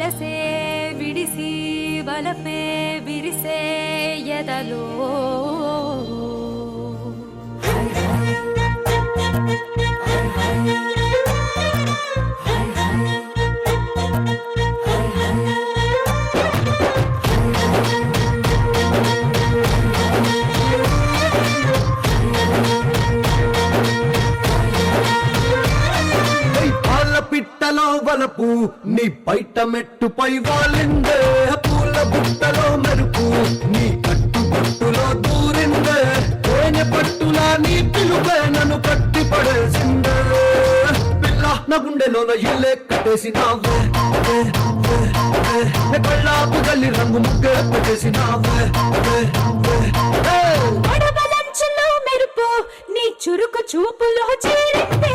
ಅಲಸೆ ಬಿಡಿಸಿ ಬಲಪೆ ಬಿರಿಸೆ ಎದಲೋ వలపు నీ బయట మెట్టుపై వాలిందే. పూల బుట్టలో మెరుపు నీ కట్టు పట్టులో దూరిందే. తేనె పట్టులా నీ పిలుపే నన్ను కట్టి పడేసిందే పిల్ల నా గుండెలోన ఇల్లే కట్టేసినావే. కళ్ళాపు గల్లి రంగు ముగ్గే పెట్టేసినావే. మెరుపు నీ చురుకు చూపులో చేరిందే.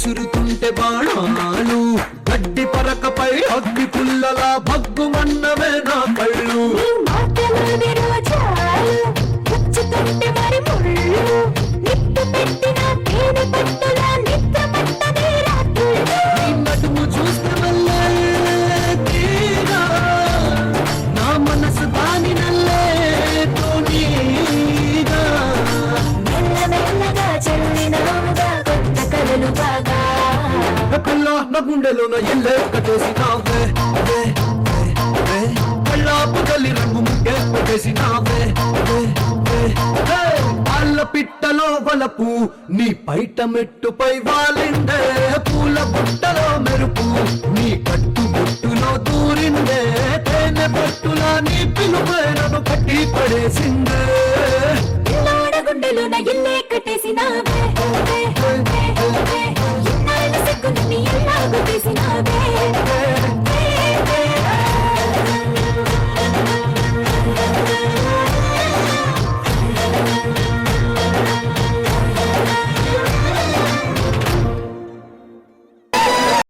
విసురుతుంటే బాణాలు. గడ్డి పరకపై అగ్గి పుల్లలా భగ్గుమన్నవే గుండెలోన ఎల్లే కట్టేసినావే. కళ్ళాపు గల్లి రంగు ముగ్గే పెట్టేసినావే వే, పాల పిట్టలో వలపు నీ పైట మెట్టుపై వాలిండే పూల పుట్టలో మెరుపు నీ కట్టు బుట్టులో దూరిందే. తేనె పట్టులా నీ పిలుపే కట్టి పడేసిందే.